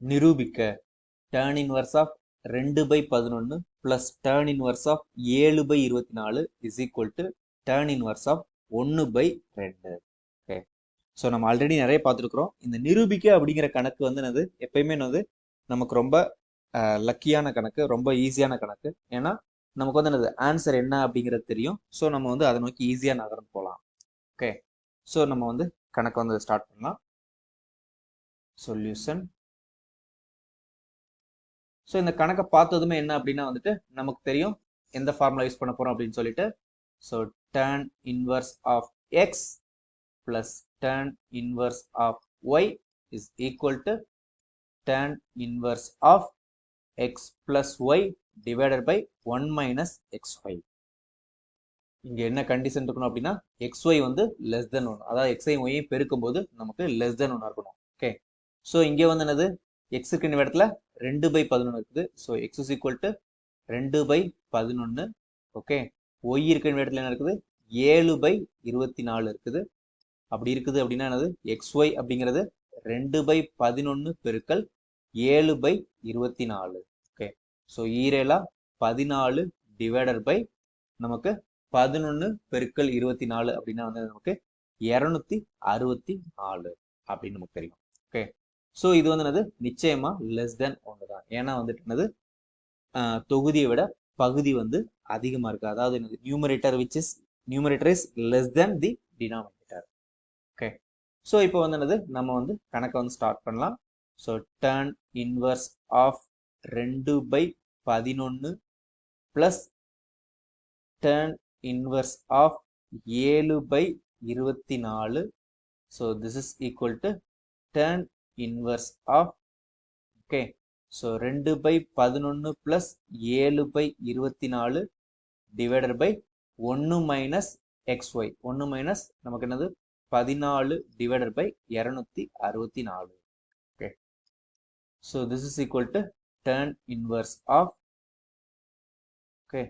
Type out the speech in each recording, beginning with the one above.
நிரூபிக்க. Tan inverse of ரெண்டு by பதினொன்று ப்ளஸ் டேர்ன் இன்வர்ஸ் ஆஃப் ஏழு பை இருபத்தி நாலு is equal to tan inverse of ஒன்று பை ரெண்டு. ஓகே ஸோ நம்ம ஆல்ரெடி நிறைய பார்த்துருக்குறோம். இந்த நிரூபிக்க அப்படிங்கிற கணக்கு வந்து என்னது? எப்பயுமே வந்து நமக்கு ரொம்ப லக்கியான கணக்கு ரொம்ப ஈஸியான கணக்கு. ஏன்னா நமக்கு வந்து என்னது? ஆன்சர் என்ன அப்படிங்கிறது தெரியும். ஸோ நம்ம வந்து அதை நோக்கி ஈஸியாக நகர்ந்து போகலாம். ஓகே ஸோ நம்ம வந்து கணக்கு வந்து ஸ்டார்ட் பண்ணலாம். சொல்யூஷன் ஸோ இந்த கணக்கை பார்த்ததுமே என்ன அப்படின்னா வந்துட்டு நமக்கு தெரியும் எந்த ஃபார்முலா யூஸ் பண்ண போகிறோம் அப்படின்னு சொல்லிட்டு. So tan inverse of X plus tan inverse of Y is equal to tan inverse of X plus Y divided by one minus X Y இங்கே என்ன கண்டிஷன் இருக்கணும் அப்படின்னா எக்ஸ் ஒய் வந்து லெஸ் தென் ஒன் அதாவது X ஒய்யும் பெருக்கும் போது நமக்கு லெஸ் தென் ஒன் இருக்கணும். ஓகே ஸோ இங்கே வந்து என்னது? எக்ஸ் இருக்கிற இடத்துல ரெண்டு பை பதினொன்று இருக்குது. So X is equal to ரெண்டு பை பதினொன்று ஓகே ஒய் இருக்கிற இடத்துல என்ன இருக்குது? ஏழு பை இருபத்தி நாலு இருக்குது. அப்படி இருக்குது அப்படின்னா என்னது? எக்ஸ் ஒய் அப்படிங்கிறது ரெண்டு பை பதினொன்று பெருக்கல் ஏழு பை இருபத்தி நாலு. ஓகே ஸோ ஈரேலா பதினாலு டிவைடர் பை நமக்கு பதினொன்று பெருக்கல் இருபத்தி நாலு அப்படின்னா வந்து நமக்கு இரநூத்தி அறுபத்தி நாலு அப்படின்னு நமக்கு தெரியும். ஓகே ஸோ இது வந்து என்னது? நிச்சயமா லெஸ் தென் ஒன்று தான் ஏன்னா வந்துட்டு என்னது? தொகுதியை விட பகுதி வந்து அதிகமாக இருக்குது அதாவது என்னது? Numerator which is numerator is less than the denominator okay so இப்போ வந்து என்னது? நம்ம வந்து கணக்கை வந்து ஸ்டார்ட் பண்ணலாம். ஸோ டேர்ன் இன்வர்ஸ் ஆஃப் ரெண்டு பை பதினொன்று ப்ளஸ் டேர்ன் இன்வர்ஸ் ஆஃப் ஏழு பை இருபத்தி நாலு. So this is equal to tan inverse of okay so ரெண்டு பை பதினொன்று ப்ளஸ் ஏழு பை இருபத்தி நாலு டிவைடட் பை ஒன்று மைனஸ் எக்ஸ் ஒய் ஒன்று மைனஸ் நமக்கு என்னது? பதினாலு டிவைடட் பை இரநூத்தி அறுபத்தி நாலு okay so this is equal to tan inverse of okay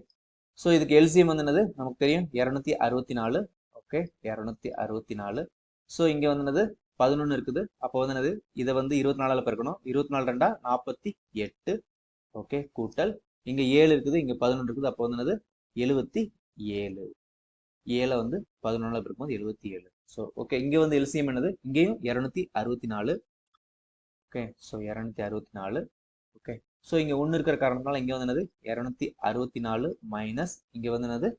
so இதுக்கு எல்சிஎம் வந்து என்னது? நமக்கு தெரியும். இரநூத்தி அறுபத்தி நாலு ஓகே இரநூத்தி அறுபத்தி நாலு ஸோ இங்கே வந்து என்னது? பதினொன்று இருக்குது. அப்போ வந்து என்னது? இதை வந்து இருபத்தி நாலால் பிறக்கணும் இருபத்தி நாலு ரெண்டா நாற்பத்தி எட்டு. ஓகே கூட்டல். இங்கே ஏழு இருக்குது இங்கே பதினொன்று இருக்குது. அப்போ வந்து என்னது? எழுபத்தி ஏழு. ஏழை வந்து பதினொன்றில் பிறக்கும்போது எழுபத்தி ஏழு. ஸோ ஓகே இங்கே வந்து எல்சிஎம் என்னது? இங்கேயும் இரநூத்தி அறுபத்தி நாலு. ஓகே ஸோ இரநூத்தி அறுபத்தி நாலு. ஓகே ஸோ இங்கே ஒன்று இருக்கிற காரணத்தினால இங்கே வந்து என்னது? இரநூத்தி அறுபத்தி நாலு மைனஸ் இங்கே வந்து என்னது?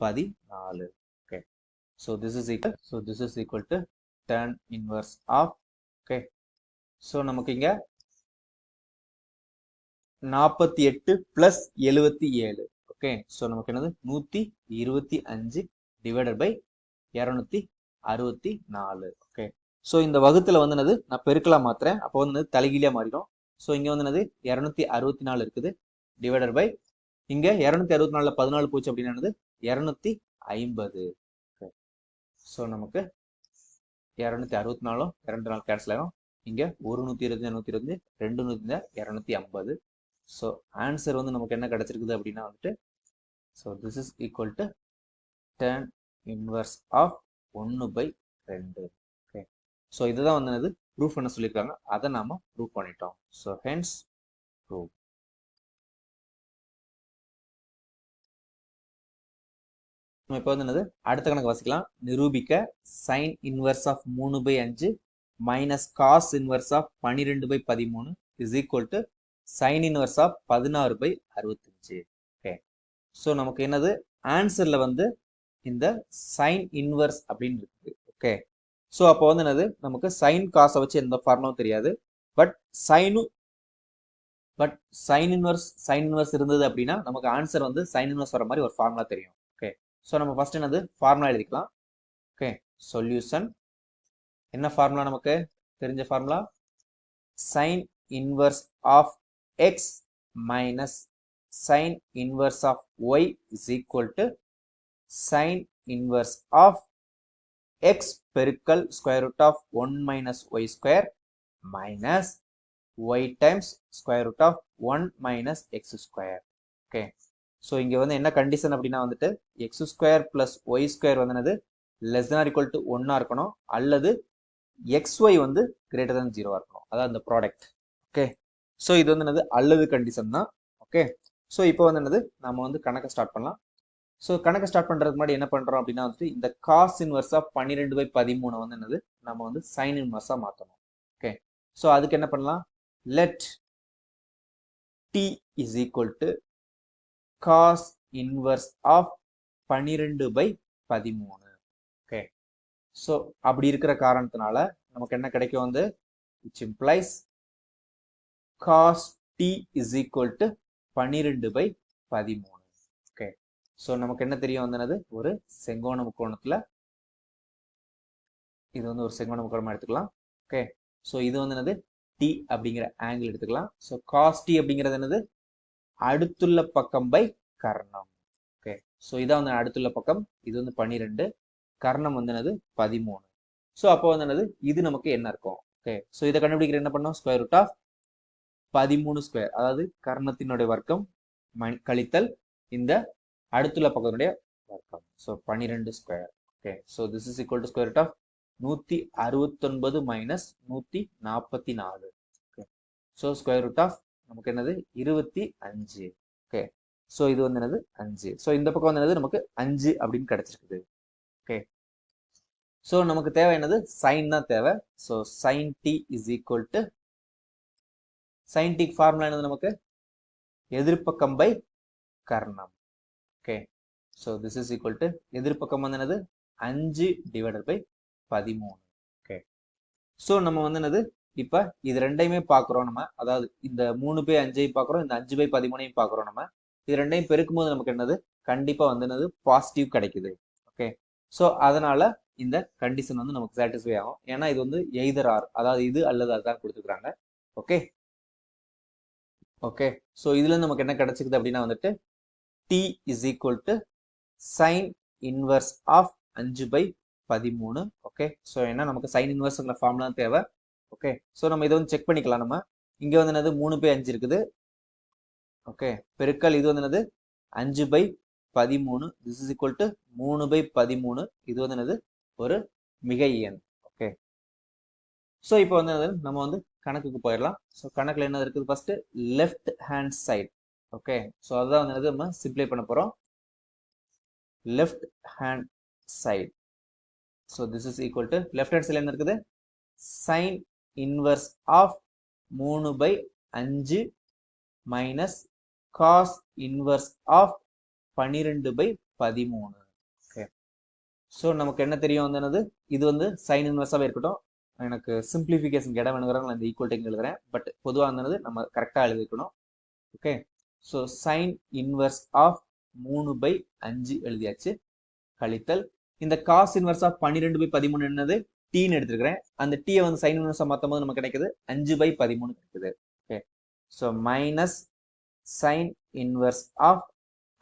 பதினாலு. Okay so this is equal so this is equal to tan inverse of okay so நமக்கு இங்கே நாற்பத்தி எட்டு ப்ளஸ் எழுபத்தி ஏழு ஓகே ஸோ நமக்கு என்னது? நூற்றி இருபத்தி அஞ்சு டிவைடட் பை இரநூத்தி அறுபத்தி நாலு ஓகே ஸோ இந்த வகுத்தில் வந்து என்னது? நான் பெருக்கலாம் மாத்துறேன். அப்போ வந்து தலைகீழியாக மாறிடும். ஸோ இங்கே வந்து என்னது? இரநூத்தி அறுபத்தி நாலு இருக்குது. டிவைடட் பை இங்கே இரநூத்தி அறுபத்தி நாலில் பதினாலு போச்சு அப்படின்னா என்னது? இரநூத்தி ஐம்பது ஓகே ஸோ நமக்கு இரநூத்தி அறுபத்தி நாலும் இரண்டு நாள் கேன்சல் ஆகும். இங்கே ஒரு நூற்றி இருபத்தி நூற்றி இருபத்தி ரெண்டு நூற்றி இரநூத்தி ஐம்பது. ஸோ ஆன்சர் வந்து நமக்கு என்ன கிடச்சிருக்குது அப்படின்னா வந்துட்டு so this is equal to tan inverse of ஒன்று பை ரெண்டு. ஓகே ஸோ இதுதான் வந்து ப்ரூஃப் என்ன சொல்லியிருக்காங்க அதை நாம் ப்ரூவ் பண்ணிட்டோம். ஸோ ஹென்ஸ் ப்ரூவ் நம்ம இப்போ வந்து என்னது? அடுத்த கணக்கு வாசிக்கலாம். நிரூபிக்க சைன் இன்வர்ஸ் ஆஃப் மூணு பை அஞ்சு மைனஸ் காஸ் இன்வர்ஸ் ஆஃப் பன்னிரெண்டு பை பதிமூணு is equal to sine inverse of பதினாறு பை அறுபத்தஞ்சு. ஓகே ஸோ நமக்கு என்னது? ஆன்சரில் வந்து இந்த சைன் இன்வர்ஸ் அப்படின்னு இருக்குது ஓகே ஸோ அப்போ வந்து என்னது? நமக்கு சைன் காசை வச்சு எந்த ஃபார்மும் தெரியாது. But சைனும் but sine inverse sine inverse இருந்தது அப்படின்னா நமக்கு ஆன்சர் வந்து சைன் இன்வர்ஸ் வர மாதிரி ஒரு ஃபார்முலா தெரியும். ஸோ நம்ம ஃபர்ஸ்ட் என்னது? ஃபார்முலா எழுதிக்கலாம். ஓகே சொல்யூஷன் என்ன ஃபார்முலா நமக்கு? தெரிஞ்ச formula sine inverse of x minus sine inverse of y is equal to sine inverse of x பெருக்கல் square root of one minus y square minus y times square root of one minus x square okay so இங்கே வந்து என்ன condition அப்படின்னா வந்துட்டு x square plus y square வந்து என்னது? Less than equal to ஒன்னாக இருக்கணும். அல்லது எக்ஸ் ஒய் வந்து கிரேட்டர் தன் ஜீரோவாக இருக்கணும். அதான் அந்த ப்ராடக்ட் ஓகே ஸோ இது வந்து என்னது? அல்லது கண்டிஷன் தான். ஓகே ஸோ இப்போ வந்து என்னது? நம்ம வந்து கணக்கை ஸ்டார்ட் பண்ணலாம். ஸோ கணக்கை ஸ்டார்ட் பண்ணுறதுக்கு முன்னாடி என்ன பண்ணுறோம் அப்படின்னா வந்துட்டு இந்த காஸ் இன்வர்ஸாக பன்னிரெண்டு பை பதிமூணு வந்து என்னது? நம்ம வந்து சைன் இன்வர்ஸாக மாற்றணும் ஓகே ஸோ அதுக்கு என்ன பண்ணலாம்? Let t is equal to cos inverse of பன்னிரெண்டு பை பதிமூணு. ஓகே ஸோ அப்படி இருக்கிற காரணத்தினால நமக்கு என்ன கிடைக்கும் வந்து? It's implies cos t is equal to பன்னிரெண்டு பை பதிமூணு. ஓகே ஸோ நமக்கு என்ன தெரியும் வந்து என்னது? ஒரு செங்கோண முக்கோணத்தில் இது வந்து ஒரு செங்கோண முக்கோணமாக எடுத்துக்கலாம். ஓகே ஸோ இது வந்து என்னது? டி அப்படிங்கிற ஆங்கிள் எடுத்துக்கலாம். ஸோ காஸ் டி அப்படிங்கிறது என்னது? அடுத்துள்ள பக்கம் பை கர்ணம். ஓகே ஸோ இதான் வந்து அடுத்துள்ள பக்கம். இது வந்து பன்னிரெண்டு கர்ணம் வந்து என்னது? பதிமூணு. ஸோ அப்போ வந்து என்னது? இது நமக்கு என்ன இருக்கும்? ஓகே ஸோ இதை கண்டுபிடிக்கிற என்ன பண்ணோம்? ஸ்கொயர் ரூட் ஆஃப் பதிமூணு ஸ்கொயர் அதாவது கர்ணத்தினுடைய வர்க்கம் ம- கழித்தல் இந்த அடுத்துள்ள பக்கத்தினுடைய வர்க்கம். ஸோ பன்னிரெண்டு square okay so this is equal to square root of நூற்றி அறுபத்தொன்பது மைனஸ் நூற்றி நாற்பத்தி நாலு. Okay so square root of நமக்கு என்னது? இருபத்தி அஞ்சு. ஓகே ஸோ இது வந்து என்னது? அஞ்சு. ஸோ இந்த பக்கம் வந்து என்னது? நமக்கு அஞ்சு அப்படின்னு கிடைச்சிருக்குது. ஓகே ஸோ நமக்கு தேவை என்னது? சைன் தான் தேவை. So sine t is equal to sine t formula என்னது நமக்கு? எதிர்ப்பக்கம் by Karnam. Okay so this is equal to எதிர்ப்பக்கம் வந்து என்னது? அஞ்சு டிவைடட் பை பதிமூணு. ஓகே ஸோ நம்ம வந்து என்னது? இப்போ இது ரெண்டையுமே பார்க்குறோம் நம்ம. அதாவது இந்த மூணு பை அஞ்சையும் பார்க்குறோம் இந்த அஞ்சு பை பதிமூணையும் பார்க்குறோம் நம்ம. இது ரெண்டையும் பெருக்கும்போது நமக்கு என்னது? கண்டிப்பாக வந்து என்னது பாசிட்டிவ் கிடைக்குது. ஓகே ஸோ அதனால இந்த கண்டிஷன் வந்து நமக்கு சாட்டிஸ்ஃபை ஆகும். ஏன்னா இது வந்து எய்தர் ஆர் அதாவது இது அல்லது அதுதான் கொடுத்துருக்காங்க ஓகே ஓகே ஸோ இதுலேருந்து நமக்கு என்ன கிடைச்சிக்குது அப்படின்னா வந்துட்டு t is equal to sine inverse of அஞ்சு பை பதிமூணு. ஓகே ஸோ ஏன்னா நமக்கு சைன் இன்வர்ஸ்ங்கிற ஃபார்ம்லாம் தேவை. ஓகே ஸோ நம்ம இதை வந்து செக் பண்ணிக்கலாம் நம்ம. இங்கே வந்து என்னது? மூணு பை அஞ்சு இருக்குது. ஓகே பெருக்கல் இது வந்து என்னது? அஞ்சு பை பதிமூணு. திஸ் இஸ் ஈக்குவல் டு மூணு பை பதிமூணு. இது வந்து என்னது? ஒரு மிகை எண். ஓகே ஸோ இப்போ வந்து என்னது? நம்ம வந்து கணக்குக்கு போயிடலாம். ஸோ கணக்கில் என்ன இருக்குது? First left hand side okay so அதுதான் வந்து என்னது? நம்ம சிம்ப்ளை பண்ண போகிறோம் left hand side so this is equal to left hand சைடில் என்ன இருக்குது? சைன் இன்வர்ஸ் ஆஃப் மூணு பை அஞ்சு மைனஸ் காஸ் இன்வர்ஸ் ஆஃப் பன்னிரெண்டு பை பதிமூணு. ஓகே ஸோ நமக்கு என்ன தெரியும் வந்து என்னது? இது வந்து சைன் இன்வர்ஸாகவே இருக்கட்டும். எனக்கு சிம்பிளிஃபிகேஷன் இடம் வேணுங்கிறாங்க நான் இந்த ஈக்குவல் டைம் எழுதுறேன். பட் பொதுவாக இருந்தது நம்ம கரெக்டாக எழுதிக்கணும் okay so sine inverse of மூணு பை அஞ்சு எழுதியாச்சு. கழித்தல் இந்த காஸ் இன்வர்ஸ் ஆஃப் பன்னிரெண்டு பை பதிமூணு என்னது? டீன்னு எடுத்துருக்கிறேன். அந்த டீயை வந்து சைன் இன்வர்ஸாக மாற்றும் போது நமக்கு கிடைக்குது அஞ்சு பை பதிமூணு கிடைக்குது. Okay so minus sine inverse of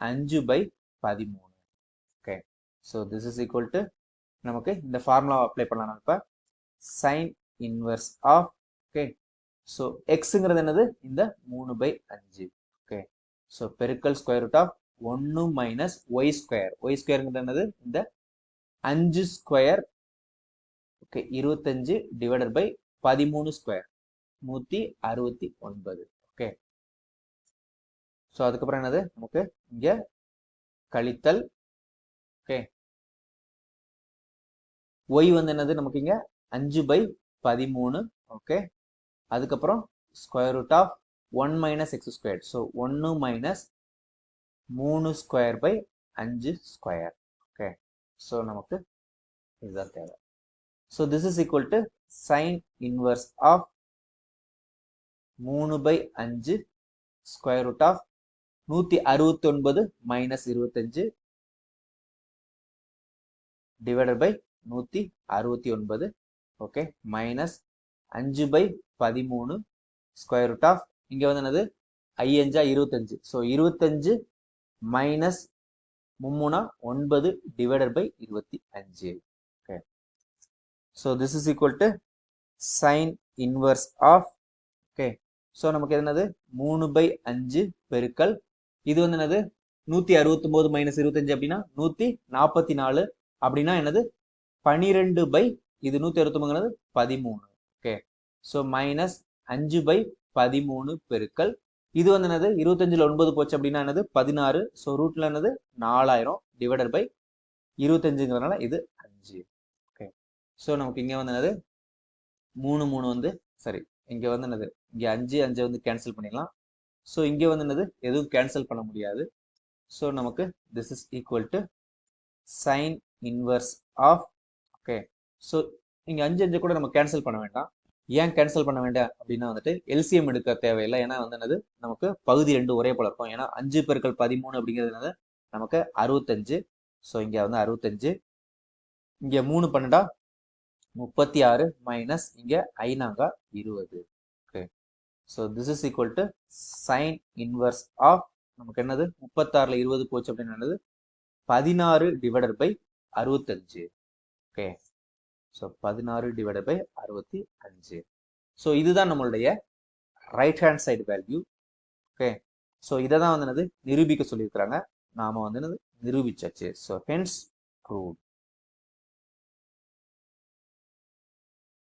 அஞ்சு பை பதிமூணு. Okay so this is equal to நமக்கு இந்த ஃபார்முலாவை அப்ளை பண்ணலாம் இப்போ. Sine inverse of okay so எக்ஸுங்கிறது என்னது? இந்த மூணு பை அஞ்சு. ஓகே ஸோ பெருக்கல் ஸ்கொயர் ரூட் ஆஃப் ஒன்று மைனஸ் ஒய் ஸ்கொயர் ஒய் ஸ்கொயருங்கிறது என்னது? இந்த அஞ்சு ஸ்கொயர் இருபத்தஞ்சு டிவைடட் பை பதிமூணு ஸ்கொயர் நூற்றி அறுபத்தி ஒன்பது. ஓகே. ஸோ அதுக்கப்புறம் என்னது? நமக்கு இங்கே கழித்தல். ஓகே. ஒய் வந்து என்னது? நமக்கு இங்கே அஞ்சு பை பதிமூணு. ஓகே. அதுக்கப்புறம் square root of one minus x square so ஒன்று மைனஸ் மூணு ஸ்கொயர் பை அஞ்சு ஸ்கொயர் ஓகே. ஸோ நமக்கு இதுதான் தேவை. So this is equal to sine inverse of மூணு பை அஞ்சு ஸ்கொயர் ரூட் ஆஃப் நூற்றி அறுபத்தி ஒன்பது மைனஸ் இருபத்தஞ்சு டிவைடட் பை நூற்றி அறுபத்தி ஒன்பது ஓகே மைனஸ் அஞ்சு பை பதிமூணு ஸ்கொயர் ரூட் ஆஃப் இங்கே வந்து என்னது? ஐயஞ்சா இருபத்தஞ்சு ஸோ இருபத்தஞ்சு மைனஸ் மும்முனா ஒன்பது டிவைடட் பை இருபத்தி அஞ்சு. So this is equal to sine inverse of okay so நமக்கு என்னது? மூணு பை அஞ்சு பெருக்கல். இது வந்து என்னது? நூற்றி அறுபத்தொம்போது மைனஸ் இருபத்தஞ்சு அப்படின்னா நூற்றி நாற்பத்தி நாலு அப்படின்னா என்னது? பனிரெண்டு பை இது நூற்றி அறுபத்தொம்பதுங்கிறது பதிமூணு. ஓகே ஸோ மைனஸ் அஞ்சு பை பதிமூணு பெருக்கல். இது வந்து என்னது? இருபத்தஞ்சில் ஒன்பது போச்சு அப்படின்னா என்னது? பதினாறு. ஸோ ரூட்டில் என்னது? நாலாயிரம். டிவைடட் பை இருபத்தஞ்சுங்கிறதுனால இது அஞ்சு. ஸோ நமக்கு இங்கே வந்து என்னது? மூணு மூணு வந்து சரி இங்கே வந்து என்னது? இங்கே அஞ்சு அஞ்சை வந்து கேன்சல் பண்ணிடலாம். ஸோ இங்கே வந்து என்னது? எதுவும் கேன்சல் பண்ண முடியாது. ஸோ நமக்கு this is equal to sine inverse of okay so இங்கே அஞ்சு அஞ்சு கூட நம்ம கேன்சல் பண்ண வேண்டாம். ஏன் கேன்சல் பண்ண வேண்டாம்? அப்படின்னா வந்துட்டு எல்சிஎம் எடுக்க தேவையில்லை. ஏன்னா வந்து என்னது? நமக்கு பகுதி ரெண்டு ஒரே போல இருக்கும். ஏன்னா அஞ்சு பெருக்கள் பதிமூணு அப்படிங்கிறது நமக்கு அறுபத்தஞ்சு. ஸோ இங்கே வந்து அறுபத்தஞ்சு. இங்கே மூணு பன்னெண்டா? முப்பத்தி ஆறு மைனஸ் இங்கே ஐநாங்கா இருபது. Okay so this is equal to sine inverse of நமக்கு என்னது? முப்பத்தாறுல இருபது போச்சு அப்படின்னு என்னது? பதினாறு டிவைடட் பை அறுபத்தஞ்சு. ஓகே ஸோ பதினாறு டிவைடட் பை அறுபத்தி அஞ்சு. ஸோ இதுதான் நம்மளுடைய right hand side value okay so இதை தான் வந்து என்னது? நிரூபிக்க சொல்லியிருக்கிறாங்க. நாம வந்து என்னது? நிரூபிச்சாச்சு. So hence prove